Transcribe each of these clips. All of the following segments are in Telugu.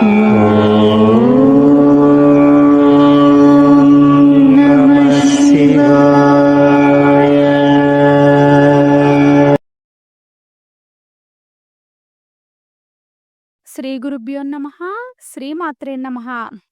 నమః గురుభ్యో నమ శ్రీమాత్రే నమ.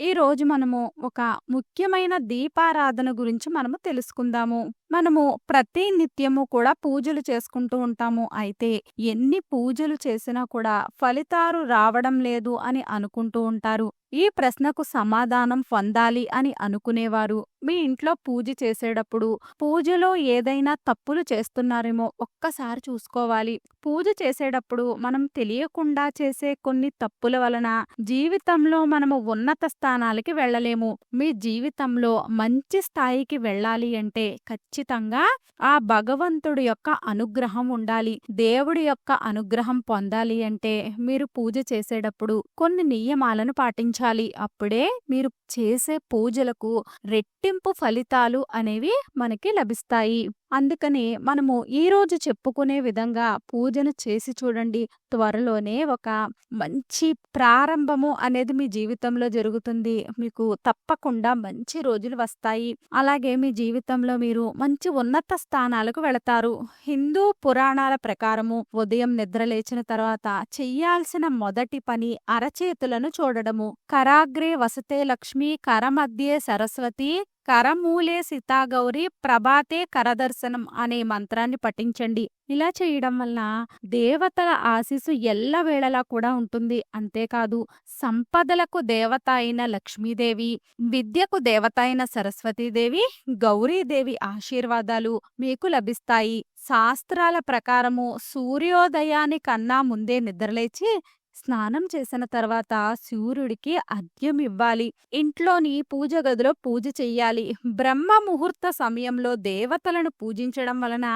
ఈ రోజు మనము ఒక ముఖ్యమైన దీపారాధన గురించి మనము తెలుసుకుందాము. మనము ప్రతి నిత్యము కూడా పూజలు చేసుకుంటూ ఉంటాము. అయితే ఎన్ని పూజలు చేసినా కూడా ఫలితాలు రావడం లేదు అని అనుకుంటూ ఉంటారు. ఈ ప్రశ్నకు సమాధానం పొందాలి అని అనుకునేవారు. మీ ఇంట్లో పూజ చేసేటప్పుడు పూజలో ఏదైనా తప్పులు చేస్తున్నారేమో ఒక్కసారి చూసుకోవాలి. పూజ చేసేటప్పుడు మనం తెలియకుండా చేసే కొన్ని తప్పుల వలన జీవితంలో మనము ఉన్నత స్థానాలకి వెళ్ళలేము. మీ జీవితంలో మంచి స్థాయికి వెళ్ళాలి అంటే ఖచ్చితంగా ఆ భగవంతుడి యొక్క అనుగ్రహం ఉండాలి. దేవుడి యొక్క అనుగ్రహం పొందాలి అంటే మీరు పూజ చేసేటప్పుడు కొన్ని నియమాలను పాటించాలి. అప్పుడే మీరు చేసే పూజలకు రెట్టింపు ఫలితాలు అనేవి మనకి లభిస్తాయి. అందుకని మనము ఈ రోజు చెప్పుకునే విధంగా పూజను చేసి చూడండి. త్వరలోనే ఒక మంచి ప్రారంభము అనేది మీ జీవితంలో జరుగుతుంది. మీకు తప్పకుండా మంచి రోజులు వస్తాయి. అలాగే మీ జీవితంలో మీరు మంచి ఉన్నత స్థానాలకు వెళతారు. హిందూ పురాణాల ప్రకారము ఉదయం నిద్ర లేచిన తర్వాత చెయ్యాల్సిన మొదటి పని అరచేతులను చూడడము. కరాగ్రే వసతే లక్ష్మి కరమధ్యే సరస్వతి కరమూలే సీతాగౌరి ప్రభాతే కరదర్శనం అనే మంత్రాన్ని పఠించండి. ఇలా చేయడం వల్ల దేవతల ఆశీస్సు ఎల్లవేళలా కూడా ఉంటుంది. అంతేకాదు సంపదలకు దేవత అయిన లక్ష్మీదేవి విద్యకు దేవత అయిన సరస్వతీదేవి గౌరీదేవి ఆశీర్వాదాలు మీకు లభిస్తాయి. శాస్త్రాల ప్రకారము సూర్యోదయానికన్నా ముందే నిద్రలేచి స్నానం చేసిన తర్వాత సూర్యుడికి అర్ఘ్యం ఇవ్వాలి. ఇంట్లోని పూజ గదిలో పూజ చెయ్యాలి. బ్రహ్మ ముహూర్త సమయంలో దేవతలను పూజించడం వలన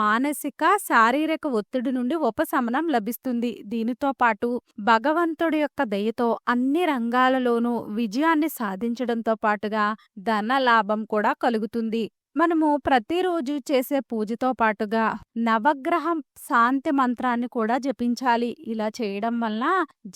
మానసిక శారీరక ఒత్తిడి నుండి ఉపశమనం లభిస్తుంది. దీనితో పాటు భగవంతుడి యొక్క దయతో అన్ని రంగాలలోనూ విజయాన్ని సాధించడంతో పాటుగా ధన లాభం కూడా కలుగుతుంది. మనము ప్రతిరోజు చేసే పూజతో పాటుగా నవగ్రహం శాంతి మంత్రాన్ని కూడా జపించాలి. ఇలా చేయడం వలన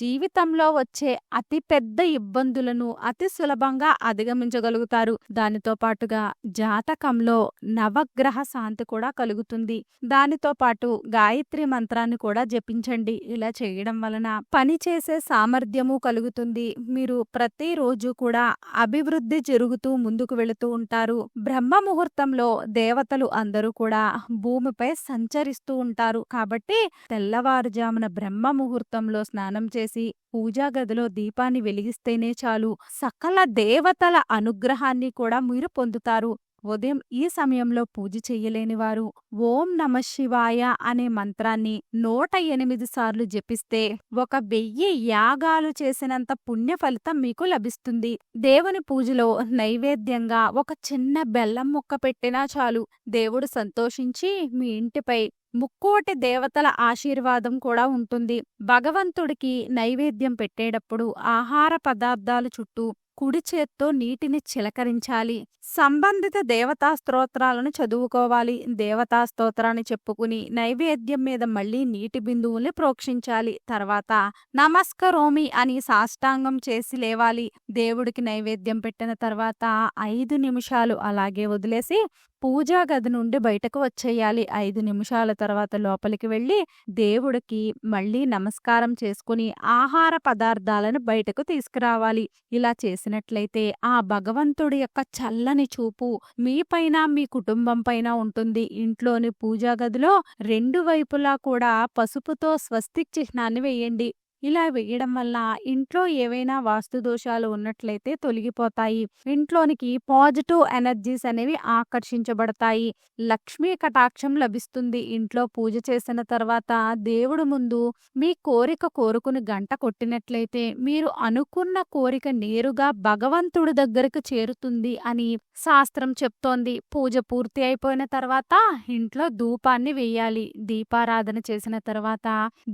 జీవితంలో వచ్చే అతి పెద్ద ఇబ్బందులను అతి సులభంగా అధిగమించగలుగుతారు. దానితో పాటుగా జాతకంలో నవగ్రహ శాంతి కూడా కలుగుతుంది. దానితో పాటు గాయత్రి మంత్రాన్ని కూడా జపించండి. ఇలా చేయడం వలన పని చేసే సామర్థ్యము కలుగుతుంది. మీరు ప్రతిరోజు కూడా అభివృద్ధి జరుగుతూ ముందుకు వెళుతూ ఉంటారు. బ్రహ్మ ముహూర్తంలో దేవతలు అందరూ కూడా భూమిపై సంచరిస్తూ ఉంటారు. కాబట్టి తెల్లవారుజామున బ్రహ్మ ముహూర్తంలో స్నానం చేసి పూజా గదిలో దీపాన్ని వెలిగిస్తేనే చాలు. సకల దేవతల అనుగ్రహాన్ని కూడా మీరు పొందుతారు. ఉదయం ఈ సమయంలో పూజ చేయలేనివారు ఓం నమ శివాయ అనే మంత్రాన్ని నూట ఎనిమిది సార్లు జపిస్తే ఒక వెయ్యి యాగాలు చేసినంత పుణ్య ఫలితం మీకు లభిస్తుంది. దేవుని పూజలో నైవేద్యంగా ఒక చిన్న బెల్లం ముక్క పెట్టినా చాలు. దేవుడు సంతోషించి మీ ఇంటిపై ముక్కోటి దేవతల ఆశీర్వాదం కూడా ఉంటుంది. భగవంతుడికి నైవేద్యం పెట్టేటప్పుడు ఆహార పదార్థాలు చుట్టూ కుడి చేత్తో నీటిని చిలకరించాలి. సంబంధిత దేవతా స్తోత్రాలను చదువుకోవాలి. దేవతా స్తోత్రాన్ని చెప్పుకుని నైవేద్యం మీద మళ్ళీ నీటి బిందువుల్ని ప్రోక్షించాలి. తర్వాత నమస్కరోమి అని సాష్టాంగం చేసి లేవాలి. దేవుడికి నైవేద్యం పెట్టిన తర్వాత ఐదు నిమిషాలు అలాగే వదిలేసి పూజా గది నుండి బయటకు వచ్చేయాలి. ఐదు నిమిషాల తర్వాత లోపలికి వెళ్ళి దేవుడికి మళ్ళీ నమస్కారం చేసుకుని ఆహార పదార్థాలను బయటకు తీసుకురావాలి. ఇలా చేసి చేసినట్లయితే ఆ భగవంతుడి యొక్క చల్లని చూపు మీపైన మీ కుటుంబం పైన ఉంటుంది. ఇంట్లోని పూజా గదిలో రెండు వైపులా కూడా పసుపుతో స్వస్తిక్ చిహ్నాన్ని వేయండి. ఇలా వేయడం వల్ల ఇంట్లో ఏవైనా వాస్తు దోషాలు ఉన్నట్లయితే తొలగిపోతాయి. ఇంట్లోనికి పాజిటివ్ ఎనర్జీస్ అనేవి ఆకర్షించబడతాయి. లక్ష్మీ కటాక్షం లభిస్తుంది. ఇంట్లో పూజ చేసిన తర్వాత దేవుడు ముందు మీ కోరిక కోరుకుని గంట కొట్టినట్లయితే మీరు అనుకున్న కోరిక నేరుగా భగవంతుడి దగ్గరకు చేరుతుంది అని శాస్త్రం చెప్తోంది. పూజ పూర్తి అయిపోయిన తర్వాత ఇంట్లో ధూపాన్ని వేయాలి. దీపారాధన చేసిన తర్వాత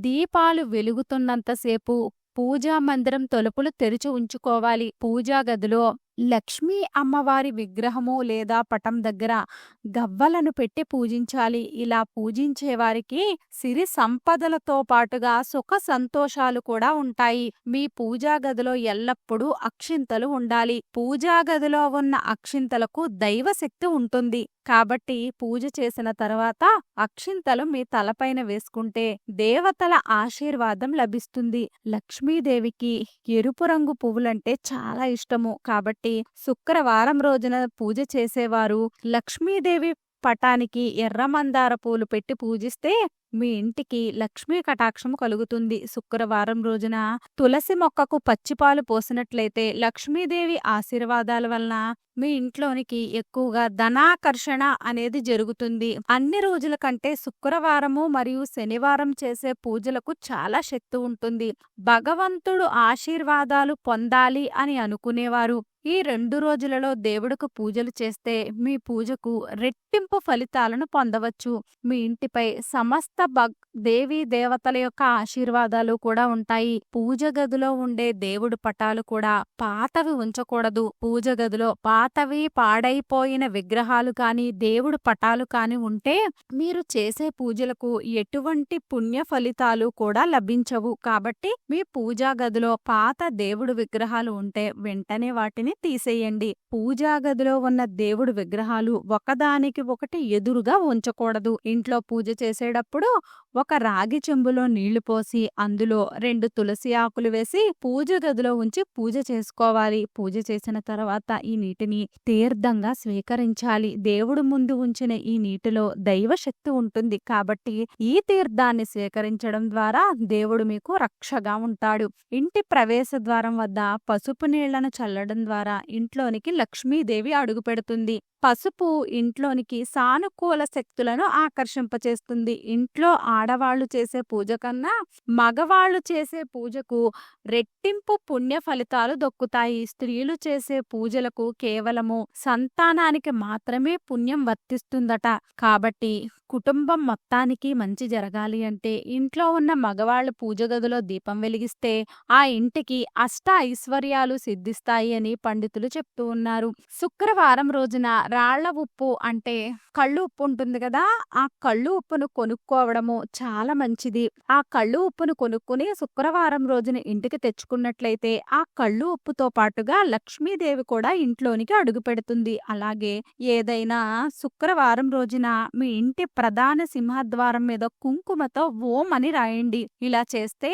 దీపాలు వెలుగుతున్నంత కాసేపు పూజా మందిరం తలుపులు తెరిచి ఉంచుకోవాలి. పూజా గదిలో లక్ష్మీ అమ్మవారి విగ్రహము లేదా పటం దగ్గర గవ్వలను పెట్టి పూజించాలి. ఇలా పూజించే వారికి సిరి సంపదలతో పాటుగా సుఖ సంతోషాలు కూడా ఉంటాయి. మీ పూజా గదిలో ఎల్లప్పుడూ అక్షింతలు ఉండాలి. పూజా గదిలో ఉన్న అక్షింతలకు దైవశక్తి ఉంటుంది. కాబట్టి పూజ చేసిన తర్వాత అక్షింతలు మీ తలపైన వేసుకుంటే దేవతల ఆశీర్వాదం లభిస్తుంది. లక్ష్మీదేవికి ఎరుపు రంగు పువ్వులంటే చాలా ఇష్టము. కాబట్టి శుక్రవారం రోజున పూజ చేసేవారు లక్ష్మీదేవి పటానికి ఎర్ర మందార పూలు పెట్టి పూజిస్తే మీ ఇంటికి లక్ష్మీ కటాక్షం కలుగుతుంది. శుక్రవారం రోజున తులసి మొక్కకు పచ్చిపాలు పోసినట్లయితే లక్ష్మీదేవి ఆశీర్వాదాల వలన మీ ఇంట్లోనికి ఎక్కువగా ధనాకర్షణ అనేది జరుగుతుంది. అన్ని రోజుల కంటే శుక్రవారము మరియు శనివారం చేసే పూజలకు చాలా శక్తి ఉంటుంది. భగవంతుడు ఆశీర్వాదాలు పొందాలి అని అనుకునేవారు ఈ రెండు రోజులలో దేవుడుకు పూజలు చేస్తే మీ పూజకు రెట్టింపు ఫలితాలను పొందవచ్చు. మీ ఇంటిపై సమస్త భగ్ దేవీ దేవతల యొక్క ఆశీర్వాదాలు కూడా ఉంటాయి. పూజ గదిలో ఉండే దేవుడు పటాలు కూడా పాతవి ఉంచకూడదు. పూజ గదిలో పాతవి పాడైపోయిన విగ్రహాలు కానీ దేవుడు పటాలు కానీ ఉంటే మీరు చేసే పూజలకు ఎటువంటి పుణ్య ఫలితాలు కూడా లభించవు. కాబట్టి మీ పూజా గదిలో పాత దేవుడు విగ్రహాలు ఉంటే వెంటనే వాటిని తీసేయండి. పూజా గదిలో ఉన్న దేవుడు విగ్రహాలు ఒకదానికి ఒకటి ఎదురుగా ఉంచకూడదు. ఇంట్లో పూజ చేసేటప్పుడు ఒక రాగి చెంబులో నీళ్ళు పోసి అందులో రెండు తులసి ఆకులు వేసి పూజ గదిలో ఉంచి పూజ చేసుకోవాలి. పూజ చేసిన తర్వాత ఈ నీటిని తీర్థంగా స్వీకరించాలి. దేవుడు ముందు ఉంచిన ఈ నీటిలో దైవ శక్తి ఉంటుంది. కాబట్టి ఈ తీర్థాన్ని స్వీకరించడం ద్వారా దేవుడు మీకు రక్షగా ఉంటాడు. ఇంటి ప్రవేశ ద్వారం వద్ద పసుపు నీళ్ళను చల్లడం ద్వారా ఇంట్లోనికి లక్ష్మీదేవి అడుగుపెడుతుంది. పసుపు ఇంట్లోనికి సానుకూల శక్తులను ఆకర్షింపచేస్తుంది. ఇంట్లో ఆడవాళ్ళు చేసే పూజ కన్నా మగవాళ్ళు చేసే పూజకు రెట్టింపు పుణ్య ఫలితాలు దొక్కుతాయి. స్త్రీలు చేసే పూజలకు కేవలము సంతానానికి మాత్రమే పుణ్యం వర్తిస్తుందట. కాబట్టి కుటుంబం మొత్తానికి మంచి జరగాలి అంటే ఇంట్లో ఉన్న మగవాళ్ళు పూజ గదిలో దీపం వెలిగిస్తే ఆ ఇంటికి అష్ట ఐశ్వర్యాలు సిద్ధిస్తాయి అని పండితులు చెప్తూ ఉన్నారు. శుక్రవారం రోజున రాళ్ళ ఉప్పు అంటే కళ్ళు ఉప్పు ఉంటుంది కదా ఆ కళ్ళు ఉప్పును కొనుక్కోవడము చాలా మంచిది. ఆ కళ్ళు ఉప్పును కొనుక్కుని శుక్రవారం రోజున ఇంటికి తెచ్చుకున్నట్లయితే ఆ కళ్ళు ఉప్పుతో పాటుగా లక్ష్మీదేవి కూడా ఇంట్లోనికి అడుగుపెడుతుంది. అలాగే ఏదైనా శుక్రవారం రోజున మీ ఇంటి ప్రధాన సింహద్వారం మీద కుంకుమతో ఓం అని రాయండి. ఇలా చేస్తే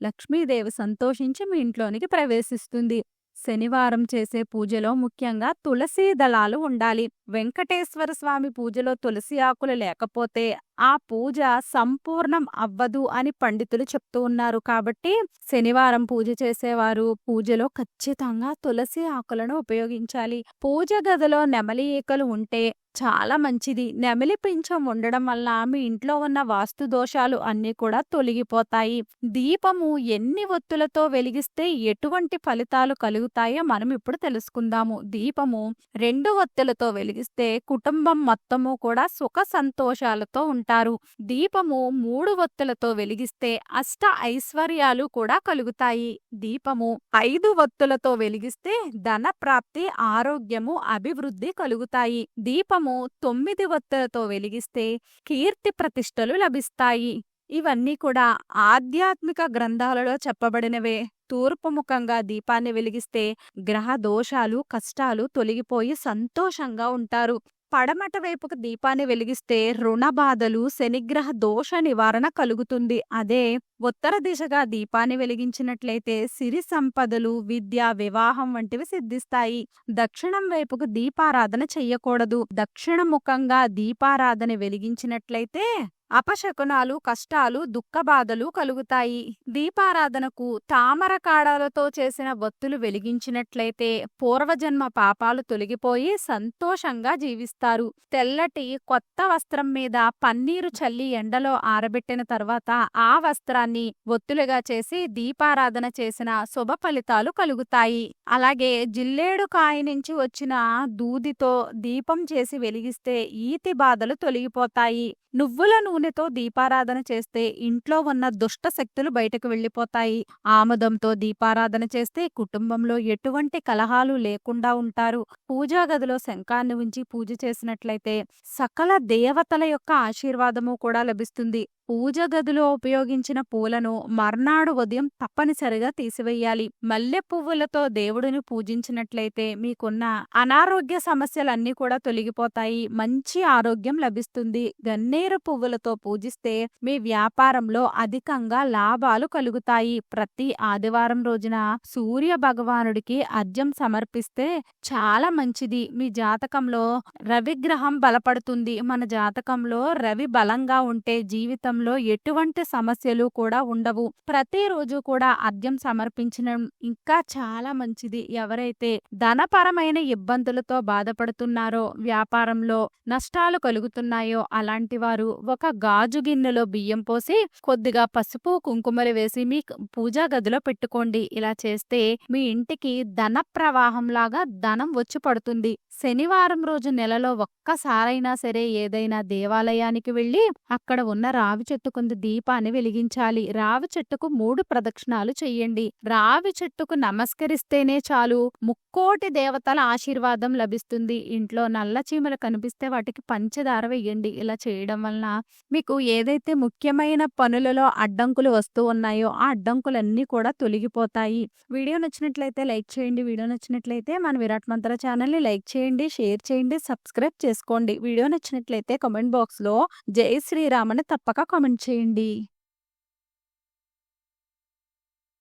లక్ష్మీదేవి సంతోషించి మీ ఇంట్లోనికి ప్రవేశిస్తుంది. శనివారం చేసే పూజలో ముఖ్యంగా తులసీ దళాలు ఉండాలి. వెంకటేశ్వర స్వామి పూజలో తులసి ఆకులు లేకపోతే ఆ పూజ సంపూర్ణం అవ్వదు అని పండితులు చెప్తూ ఉన్నారు. కాబట్టి శనివారం పూజ చేసేవారు పూజలో ఖచ్చితంగా తులసి ఆకులను ఉపయోగించాలి. పూజ గదిలో నెమలి ఈకలు ఉంటే చాలా మంచిది. నెమలి పింఛం ఉండడం వల్ల మీ ఇంట్లో ఉన్న వాస్తు దోషాలు అన్నీ కూడా తొలగిపోతాయి. దీపము ఎన్ని ఒత్తులతో వెలిగిస్తే ఎటువంటి ఫలితాలు కలుగుతాయో మనం ఇప్పుడు తెలుసుకుందాము. దీపము రెండు ఒత్తులతో వెలిగిస్తే కుటుంబం మొత్తము కూడా సుఖ సంతోషాలతో ఉంటారు. దీపము మూడు ఒత్తులతో వెలిగిస్తే అష్ట ఐశ్వర్యాలు కూడా కలుగుతాయి. దీపము ఐదు ఒత్తులతో వెలిగిస్తే ధన ప్రాప్తి, ఆరోగ్యము, అభివృద్ధి కలుగుతాయి. దీపము తొమ్మిది ఒత్తులతో వెలిగిస్తే కీర్తి ప్రతిష్టలు లభిస్తాయి. ఇవన్నీ కూడా ఆధ్యాత్మిక గ్రంథాలలో చెప్పబడినవే. తూర్పు ముఖంగా దీపాన్ని వెలిగిస్తే గ్రహ దోషాలు, కష్టాలు తొలగిపోయి సంతోషంగా ఉంటారు. పడమట వైపుకు దీపాన్ని వెలిగిస్తే రుణ బాధలు, శనిగ్రహ దోష నివారణ కలుగుతుంది. అదే ఉత్తర దిశగా దీపాన్ని వెలిగించినట్లయితే సిరి సంపదలు, విద్య, వివాహం వంటివి సిద్ధిస్తాయి. దక్షిణం వైపుకు దీపారాధన చెయ్యకూడదు. దక్షిణ ముఖంగా దీపారాధన వెలిగించినట్లయితే అపశకునాలు, కష్టాలు, దుఃఖబాధలు కలుగుతాయి. దీపారాధనకు తామర కాడలతో చేసిన వత్తులు వెలిగించినట్లయితే పూర్వజన్మ పాపాలు తొలగిపోయి సంతోషంగా జీవిస్తారు. తెల్లటి కొత్త వస్త్రం మీద పన్నీరు చల్లి ఎండలో ఆరబెట్టిన తర్వాత ఆ వస్త్రాన్ని ఒత్తులుగా చేసి దీపారాధన చేసిన శుభ ఫలితాలు కలుగుతాయి. అలాగే జిల్లేడు కాయ నుంచి వచ్చిన దూదితో దీపం చేసి వెలిగిస్తే ఈతి బాధలు తొలగిపోతాయి. నువ్వుల నూనె నూనెతో దీపారాధన చేస్తే ఇంట్లో ఉన్న దుష్ట శక్తులు బయటకు వెళ్ళిపోతాయి. ఆముదంతో దీపారాధన చేస్తే కుటుంబంలో ఎటువంటి కలహాలు లేకుండా ఉంటారు. పూజా గదిలో శంఖాన్ని ఉంచి పూజ చేసినట్లయితే సకల దేవతల యొక్క ఆశీర్వాదము కూడా లభిస్తుంది. పూజ గదిలో ఉపయోగించిన పూలను మర్నాడు ఉదయం తప్పనిసరిగా తీసివేయాలి. మల్లె పువ్వులతో దేవుడిని పూజించినట్లయితే మీకున్న అనారోగ్య సమస్యలన్నీ కూడా తొలగిపోతాయి. మంచి ఆరోగ్యం లభిస్తుంది. గన్నేరు పువ్వులతో పూజిస్తే మీ వ్యాపారంలో అధికంగా లాభాలు కలుగుతాయి. ప్రతి ఆదివారం రోజున సూర్య భగవానుడికి అర్ఘ్యం సమర్పిస్తే చాలా మంచిది. మీ జాతకంలో రవిగ్రహం బలపడుతుంది. మన జాతకంలో రవి బలంగా ఉంటే జీవితంలో ఎటువంటి సమస్యలు కూడా ఉండవు. ప్రతిరోజు కూడా అద్యం సమర్పించడం ఇంకా చాలా మంచిది. ఎవరైతే ధనపరమైన ఇబ్బందులతో బాధపడుతున్నారో వ్యాపారంలో నష్టాలు కలుగుతున్నాయో అలాంటి వారు ఒక గాజు గిన్నెలో బియ్యం పోసి కొద్దిగా పసుపు కుంకుమలు వేసి మీ పూజా గదిలో పెట్టుకోండి. ఇలా చేస్తే మీ ఇంటికి ధన ప్రవాహం లాగా ధనం వచ్చి పడుతుంది. శనివారం రోజు నెలలో ఒక్కసారైనా సరే ఏదైనా దేవాలయానికి వెళ్ళి అక్కడ ఉన్న రావి రావి చెట్టు కొంత దీపాన్ని వెలిగించాలి. రావి చెట్టుకు మూడు ప్రదక్షిణాలు చెయ్యండి రావి చెట్టుకు నమస్కరిస్తేనే చాలు. ముక్కోటి దేవతల ఆశీర్వాదం లభిస్తుంది. ఇంట్లో నల్ల చీమలు కనిపిస్తే వాటికి పంచదార వేయండి ఇలా చేయడం వలన మీకు ఏదైతే ముఖ్యమైన పనులలో అడ్డంకులు వస్తూ ఉన్నాయో ఆ అడ్డంకులన్నీ కూడా తొలగిపోతాయి. వీడియో నచ్చినట్లయితే లైక్ చేయండి. వీడియో నచ్చినట్లయితే మన విరాట్ మంత్ర ఛానల్ని లైక్ చేయండి షేర్ చేయండి సబ్స్క్రైబ్ చేసుకోండి. వీడియో నచ్చినట్లయితే కామెంట్ బాక్స్లో జై శ్రీరామ్ అని తప్పక కామెంట్ చేయండి.